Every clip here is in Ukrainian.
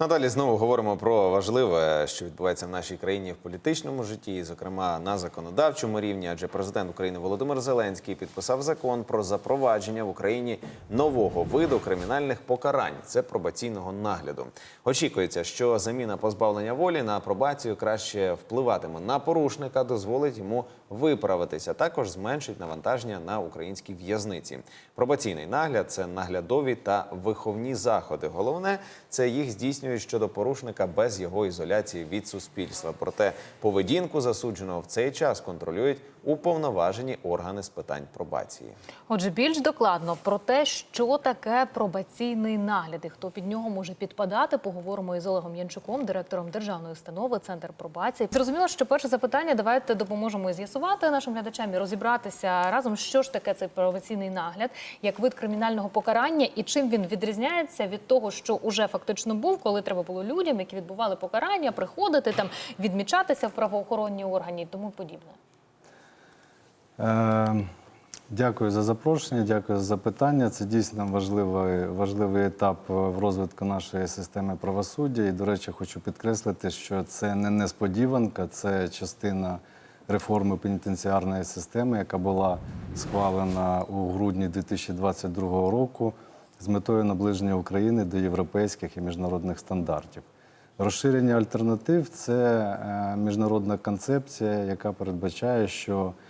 Надалі знову говоримо про важливе, що відбувається в нашій країні в політичному житті, і, зокрема на законодавчому рівні. Адже президент України Володимир Зеленський підписав закон про запровадження в Україні нового виду кримінальних покарань це пробаційного нагляду. Очікується, що заміна позбавлення волі на пробацію краще впливатиме на порушника, дозволить йому виправитися. Також зменшить навантаження на українські в'язниці. Пробаційний нагляд це наглядові та виховні заходи. Головне це їх здійснюють щодо порушника без його ізоляції від суспільства. Проте поведінку засудженого в цей час контролюють уповноважені органи з питань пробації. Отже, більш докладно про те, що таке пробаційний нагляд і хто під нього може підпадати, поговоримо із Олегом Янчуком, директором державної установи Центр пробації. Зрозуміло, що перше запитання давайте допоможемо з'ясувати нашим глядачам і розібратися разом, що ж таке цей пробаційний нагляд, як вид кримінального покарання і чим він відрізняється від того, що уже фактично був, коли треба було людям, які відбували покарання, приходити там, відмічатися в правоохоронні органі і тому подібне. Е, Дякую за запрошення, дякую за запитання. Це дійсно важливий, важливий етап в розвитку нашої системи правосуддя. І, до речі, хочу підкреслити, що це не несподіванка, це частина реформи пенітенціарної системи, яка була схвалена у грудні 2022 року з метою наближення України до європейських і міжнародних стандартів. Розширення альтернатив це е, міжнародна концепція, яка передбачає, що е, е,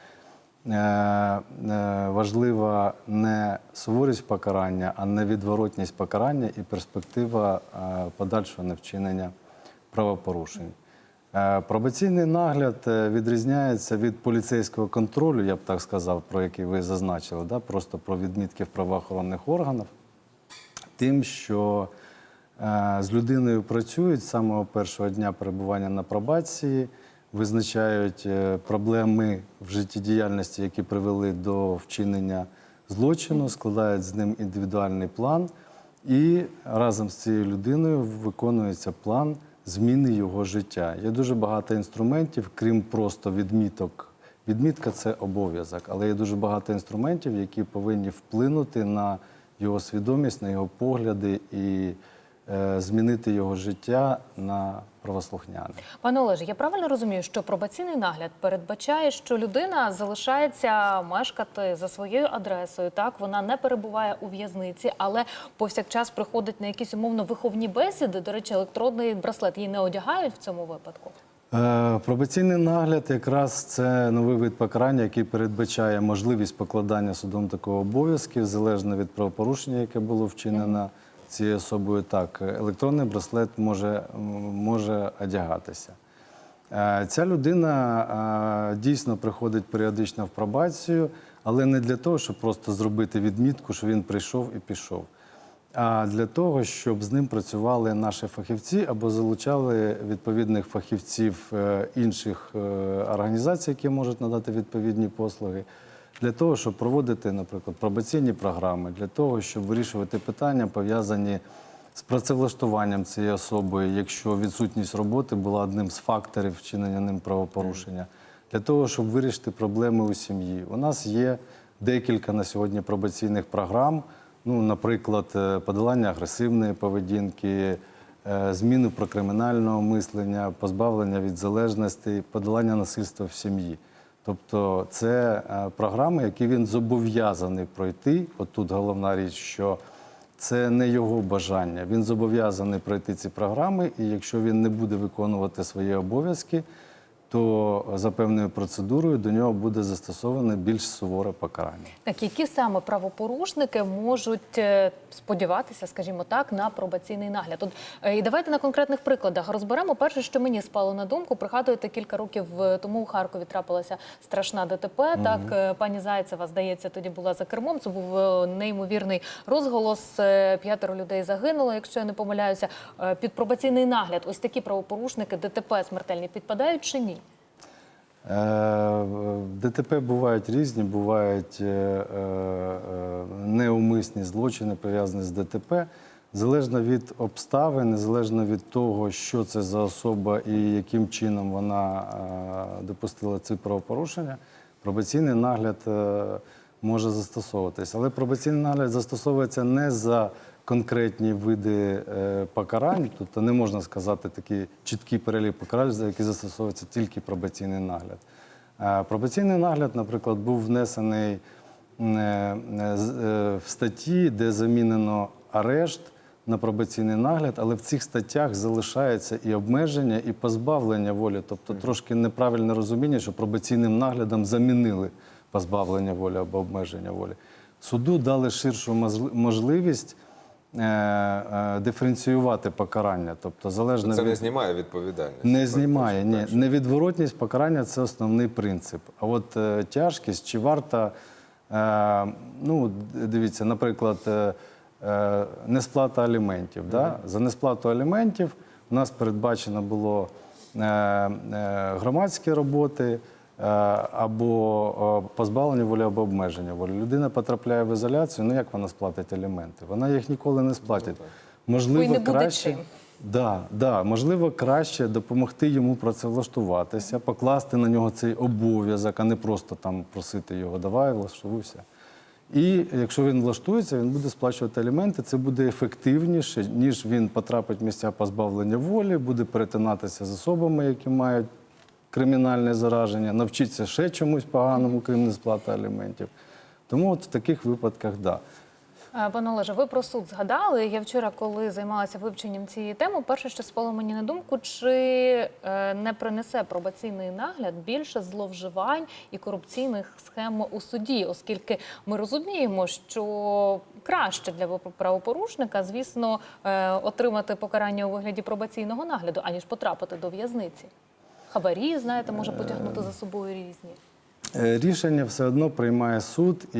важлива не суворість покарання, а невідворотність покарання і перспектива е, подальшого невчинення правопорушень. Е, Пробаційний нагляд е, відрізняється від поліцейського контролю, я б так сказав, про який ви зазначили, да? просто про відмітки в правоохоронних органах, тим, що е, з людиною працюють з самого першого дня перебування на пробації, визначають е, проблеми в життєдіяльності, які привели до вчинення злочину, складають з ним індивідуальний план, і разом з цією людиною виконується план зміни його життя. Є дуже багато інструментів, крім просто відміток. Відмітка це обов'язок, але є дуже багато інструментів, які повинні вплинути на його свідомість, на його погляди і змінити його життя на правослухняне. Пане Олеже, я правильно розумію, що пробаційний нагляд передбачає, що людина залишається мешкати за своєю адресою. Так вона не перебуває у в'язниці, але повсякчас приходить на якісь умовно виховні бесіди. До речі, електронний браслет її не одягають в цьому випадку. Е, Пробаційний нагляд якраз це новий вид покарання, який передбачає можливість покладання судом такого обов'язків залежно від правопорушення, яке було вчинено цією особою. Так, електронний браслет може, може одягатися. Е, Ця людина е, дійсно приходить періодично в пробацію, але не для того, щоб просто зробити відмітку, що він прийшов і пішов а для того, щоб з ним працювали наші фахівці або залучали відповідних фахівців е, інших організацій, які можуть надати відповідні послуги, для того, щоб проводити, наприклад, пробаційні програми, для того, щоб вирішувати питання, пов'язані з працевлаштуванням цієї особи, якщо відсутність роботи була одним з факторів вчинення ним правопорушення, для того, щоб вирішити проблеми у сім'ї. У нас є декілька на сьогодні пробаційних програм. Ну, наприклад, е, подолання агресивної поведінки, е, зміни про кримінального мислення, позбавлення від залежності, подолання насильства в сім'ї. Тобто це е, програми, які він зобов'язаний пройти. От тут головна річ, що це не його бажання. Він зобов'язаний пройти ці програми, і якщо він не буде виконувати свої обов'язки, то за певною процедурою до нього буде застосоване більш суворе покарання. Так, які саме правопорушники можуть е, сподіватися, скажімо так, на пробаційний нагляд? От е, і давайте на конкретних прикладах розберемо. Перше, що мені спало на думку, пригадуєте, кілька років е, тому у Харкові трапилася страшна ДТП. Так, е, пані Зайцева, здається, тоді була за кермом. Це був неймовірний розголос. П'ятеро людей загинуло, якщо я не помиляюся. Під пробаційний нагляд, ось такі правопорушники ДТП смертельні підпадають чи ні? Е, ДТП бувають різні, бувають е, е, неумисні злочини, пов'язані з ДТП. Залежно від обставин, незалежно від того, що це за особа і яким чином вона допустила ці правопорушення, пробаційний нагляд може застосовуватись. Але пробаційний нагляд застосовується не за конкретні види е, покарань, тобто не можна сказати такий чіткий перелік покарань, за які застосовується тільки пробаційний нагляд. Е, Пробаційний нагляд, наприклад, був внесений е, в статті, де замінено арешт на пробаційний нагляд, але в цих статтях залишається і обмеження, і позбавлення волі. Тобто трошки неправильне розуміння, що пробаційним наглядом замінили позбавлення волі або обмеження волі. Суду дали ширшу можливість диференціювати покарання, тобто залежно Це від... не знімає відповідальність. Не знімає, ні. Невідворотність покарання це основний принцип. А от е, тяжкість чи варта, е, ну, дивіться, наприклад, е, е, несплата аліментів. Да? За несплату аліментів у нас передбачено було е, е, громадські роботи. Е, Або е, позбавлення волі, або обмеження волі. Людина потрапляє в ізоляцію. Ну як вона сплатить аліменти? Вона їх ніколи не сплатить. Можливо, Ну, і не буде краще. чим. Да, да, можливо, краще допомогти йому працевлаштуватися, покласти на нього цей обов'язок, а не просто там просити його, давай, влаштуйся. І якщо він влаштується, він буде сплачувати аліменти. Це буде ефективніше, ніж він потрапить в місця позбавлення волі, буде перетинатися з особами, які мають кримінальне зараження, навчиться ще чомусь поганому, крім несплати аліментів. Тому от в таких випадках. Да. Е, Пане Олеже, ви про суд згадали. Я вчора, коли займалася вивченням цієї теми, перше, що спало мені на думку, чи е, не принесе пробаційний нагляд більше зловживань і корупційних схем у суді, оскільки ми розуміємо, що краще для правопорушника, звісно, е, отримати покарання у вигляді пробаційного нагляду, аніж потрапити до в'язниці. Хабарі, знаєте, може потягнути за собою різні. Е, Рішення все одно приймає суд, і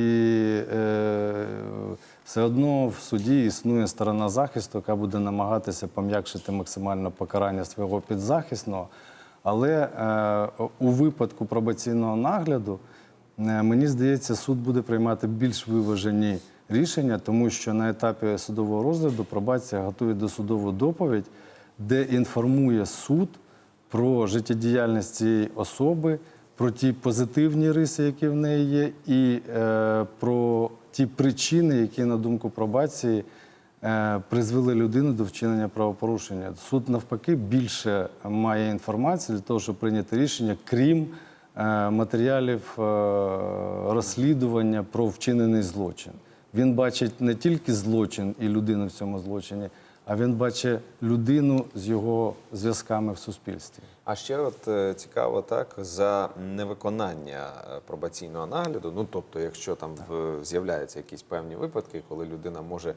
е, все одно в суді існує сторона захисту, яка буде намагатися пом'якшити максимально покарання свого підзахисного. Але е, у випадку пробаційного нагляду, мені здається, суд буде приймати більш виважені рішення, тому що на етапі судового розгляду пробація готує досудову доповідь, де інформує суд про життєдіяльність цієї особи, про ті позитивні риси, які в неї є, і е, про ті причини, які, на думку пробації, е, призвели людину до вчинення правопорушення. Суд навпаки більше має інформації для того, щоб прийняти рішення, крім е, матеріалів е, розслідування про вчинений злочин. Він бачить не тільки злочин і людину в цьому злочині, а він бачить людину з його зв'язками в суспільстві. А ще от е, цікаво так за невиконання е, пробаційного нагляду. Ну тобто, якщо там в- з'являються якісь певні випадки, коли людина може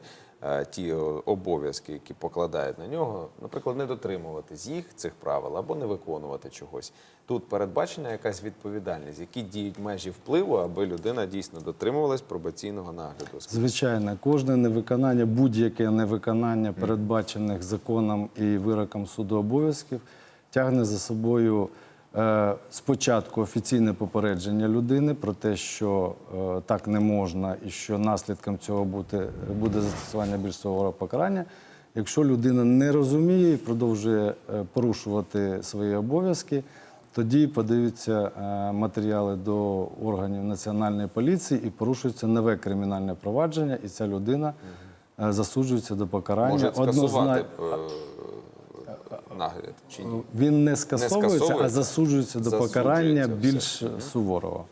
ті обов'язки, які покладають на нього, наприклад, не дотримуватись їх цих правил або не виконувати чогось. Тут передбачена якась відповідальність, які діють межі впливу, аби людина дійсно дотримувалась пробаційного нагляду. Звичайно, кожне невиконання, будь-яке невиконання передбачених законом і вироком суду обов'язків тягне за собою е, спочатку офіційне попередження людини про те, що е, так не можна, і що наслідком цього буде, буде застосування більш суворого покарання. Якщо людина не розуміє і продовжує е, порушувати свої обов'язки, тоді подаються е, матеріали до органів національної поліції і порушується нове кримінальне провадження, і ця людина е, засуджується до покарання. Може скасувати Однозна- е, нагляд чи ні? Він не скасовується, а скасовується, засуджується до засуджується покарання все. більш суворого.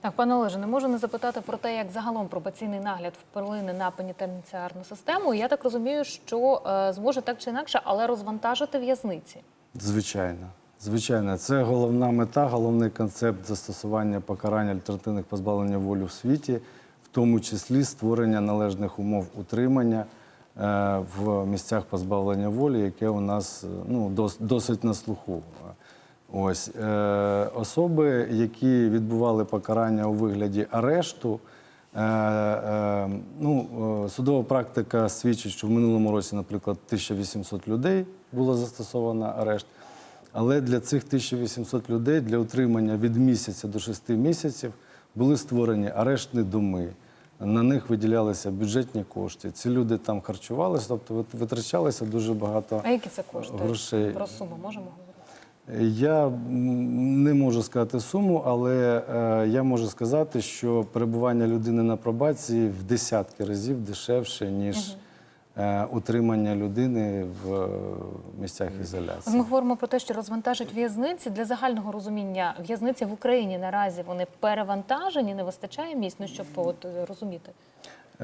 Так, пане Олеже, не можу не запитати про те, як загалом пробаційний нагляд вплине на пенітенціарну систему. Я так розумію, що е, зможе так чи інакше, але розвантажити в'язниці. Звичайно. Звичайно, це головна мета, головний концепт застосування покарання альтернативних позбавлення волі в світі, в тому числі створення належних умов утримання в місцях позбавлення волі, яке у нас е, ну, досить на слуху. Ось е, особи, які відбували покарання у вигляді арешту. Е, е, ну, е, судова практика свідчить, що в минулому році, наприклад, 1800 людей було застосовано арешт. Але для цих 1800 людей для утримання від місяця до 6 місяців були створені арештні доми. На них виділялися бюджетні кошти. Ці люди там харчувалися, тобто вит- витрачалося дуже багато А які це кошти? грошей. Про суму можемо говорити? Я не можу сказати суму, але е, я можу сказати, що перебування людини на пробації в десятки разів дешевше, ніж е, утримання людини в е, місцях ізоляції. Ми говоримо про те, що розвантажать в'язниці для загального розуміння. В'язниці в Україні наразі вони перевантажені, не вистачає місць. Ну щоб от е, розуміти.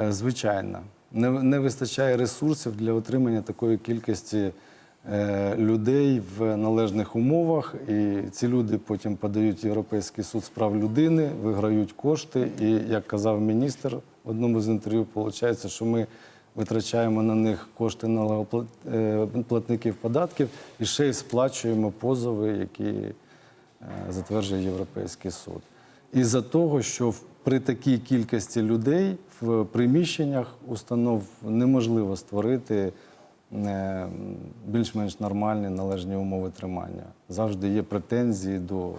Е, Звичайно, не, не вистачає ресурсів для отримання такої кількості е, людей в належних умовах. І ці люди потім подають Європейський суд з прав людини, виграють кошти. І як казав міністр в одному з інтерв'ю, виходить, що ми витрачаємо на них кошти налогоплатників податків і ще й сплачуємо позови, які е, затверджує Європейський суд. Із-за того, що при такій кількості людей в приміщеннях установ неможливо створити е, більш-менш нормальні належні умови тримання. Завжди є претензії до,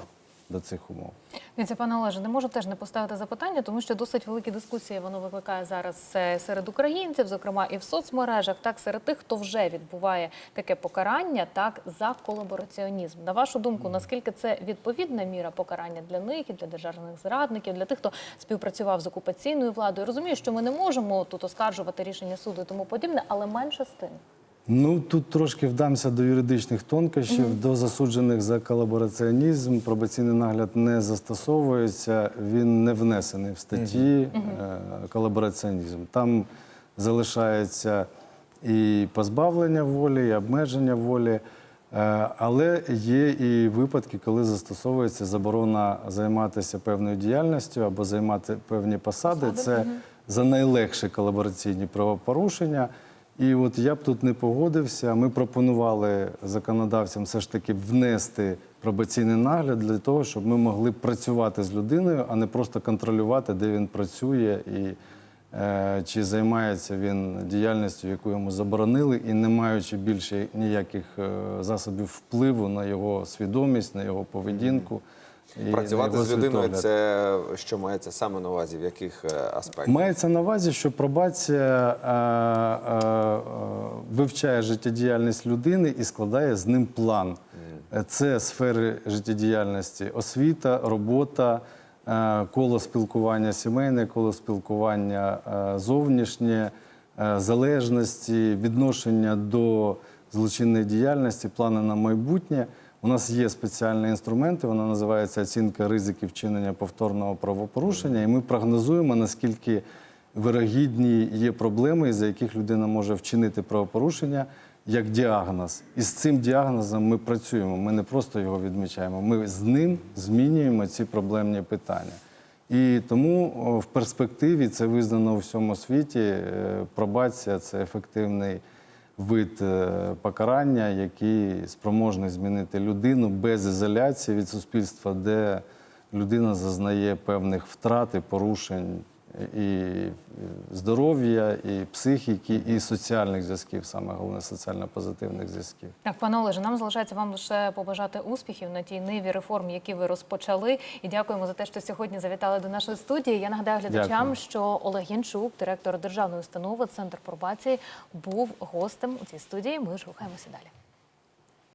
до цих умов. Дивіться, пане Олеже, не можу теж не поставити запитання, тому що досить великі дискусії воно викликає зараз е, серед українців, зокрема і в соцмережах, так серед тих, хто вже відбуває таке покарання, так за колабораціонізм. На вашу думку, наскільки це відповідна міра покарання для них і для державних зрадників, для тих, хто співпрацював з окупаційною владою? Розумію, що ми не можемо тут оскаржувати рішення суду і тому подібне, але менше з тим. Ну тут трошки вдамся до юридичних тонкощів. До засуджених за колабораціонізм пробаційний нагляд не застосовується, він не внесений в статті е, колабораціонізм. Там залишається і позбавлення волі, і обмеження волі. Е, Але є і випадки, коли застосовується заборона займатися певною діяльністю або займати певні посади. Це за найлегші колабораційні правопорушення. І от я б тут не погодився. Ми пропонували законодавцям все ж таки внести пробаційний нагляд для того, щоб ми могли працювати з людиною, а не просто контролювати, де він працює і е, чи займається він діяльністю, яку йому заборонили, і не маючи більше ніяких е, засобів впливу на його свідомість, на його поведінку. І Працювати з людиною це що мається саме на увазі, в яких е, аспектах? Мається на увазі, що пробація е, е, вивчає життєдіяльність людини і складає з ним план. Це сфери життєдіяльності, освіта, робота, е, коло спілкування сімейне, коло спілкування е, зовнішнє, е, залежності, відношення до злочинної діяльності, плани на майбутнє. У нас є спеціальні інструменти, вона називається оцінка ризиків вчинення повторного правопорушення, і ми прогнозуємо, наскільки вирогідні є проблеми, за яких людина може вчинити правопорушення як діагноз. І з цим діагнозом ми працюємо. Ми не просто його відмічаємо, ми з ним змінюємо ці проблемні питання. І тому в перспективі це визнано у всьому світі. е, Пробація це ефективний вид е, покарання, який спроможний змінити людину без ізоляції від суспільства, де людина зазнає певних втрат і порушень і здоров'я, і психіки, і соціальних зв'язків, саме головне соціально-позитивних зв'язків. Так, пане Олеже, нам залишається вам лише побажати успіхів на тій ниві реформ, які ви розпочали. І дякуємо за те, що сьогодні завітали до нашої студії. Я нагадаю глядачам, Дякую. що Олег Янчук, директор державної установи Центр пробації, був гостем у цій студії. Ми ж рухаємося далі.